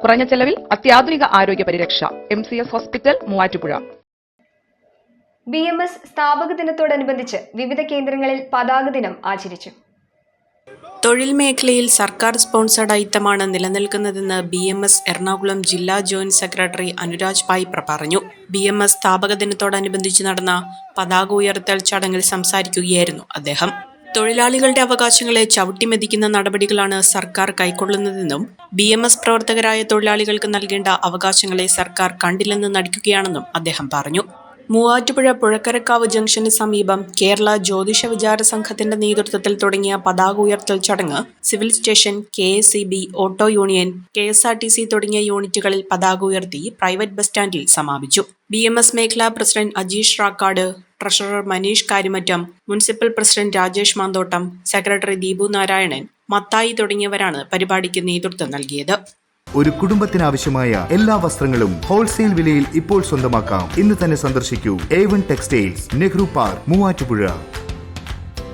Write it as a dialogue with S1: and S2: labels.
S1: കുറഞ്ഞ ചെലവിൽ അത്യാധുനിക ആരോഗ്യ പരിരക്ഷ. M C S hospital Muvattupuzha.
S2: B M S സ്ഥാപക ദിനത്തോടനുബന്ധിച്ച് വിവിധ കേന്ദ്രങ്ങളിൽ പതാക ദിനം ആചരിച്ചു.
S3: തൊഴിൽ മേഖലയിൽ സർക്കാർ സ്പോൺസർഡ് ഐറ്റമാണ് നിലനിൽക്കുന്നതെന്ന് ബി എം എസ് എറണാകുളം ജില്ലാ ജോയിന്റ് സെക്രട്ടറി അനുരാജ് പായ്പ്ര പറഞ്ഞു. ബി എം എസ് സ്ഥാപക ദിനത്തോടനുബന്ധിച്ച് നടന്ന പതാക ഉയർത്തൽ ചടങ്ങിൽ സംസാരിക്കുകയായിരുന്നു അദ്ദേഹം. തൊഴിലാളികളുടെ അവകാശങ്ങളെ ചവിട്ടിമെതിക്കുന്ന നടപടികളാണ് സർക്കാർ കൈക്കൊള്ളുന്നതെന്നും ബി എം എസ് പ്രവർത്തകരായ തൊഴിലാളികൾക്ക് നൽകേണ്ട അവകാശങ്ങളെ സർക്കാർ കണ്ടില്ലെന്ന് നടിക്കുകയാണെന്നും അദ്ദേഹം പറഞ്ഞു. മൂവാറ്റുപുഴ പുഴക്കരക്കാവ് ജംഗ്ഷന് സമീപം കേരള ജ്യോതിഷ വിചാര സംഘത്തിന്റെ നേതൃത്വത്തിൽ തുടങ്ങിയ പതാക ഉയർത്തൽ ചടങ്ങ് civil station K S C B auto union K S R T C തുടങ്ങിയ യൂണിറ്റുകളിൽ പതാക ഉയർത്തി പ്രൈവറ്റ് ബസ് സ്റ്റാൻഡിൽ സമാപിച്ചു. ബി എം എസ് മേഖലാ president Ajeesh Rakkad treasurer Maneesh Karyamattam municipal president Rajesh Manthottam secretary Deepu Narayanan Mathai തുടങ്ങിയവരാണ് പരിപാടിക്ക് നേതൃത്വം നൽകിയത്.
S4: ഒരു കുടുംബത്തിനാവശ്യമായ എല്ലാ വസ്ത്രങ്ങളും ഹോൾസെയിൽ വിലയിൽ ഇപ്പോൾ സ്വന്തമാക്കാം. ഇന്ന് തന്നെ സന്ദർശിക്കൂ. A one textiles Nehru park Muvattupuzha.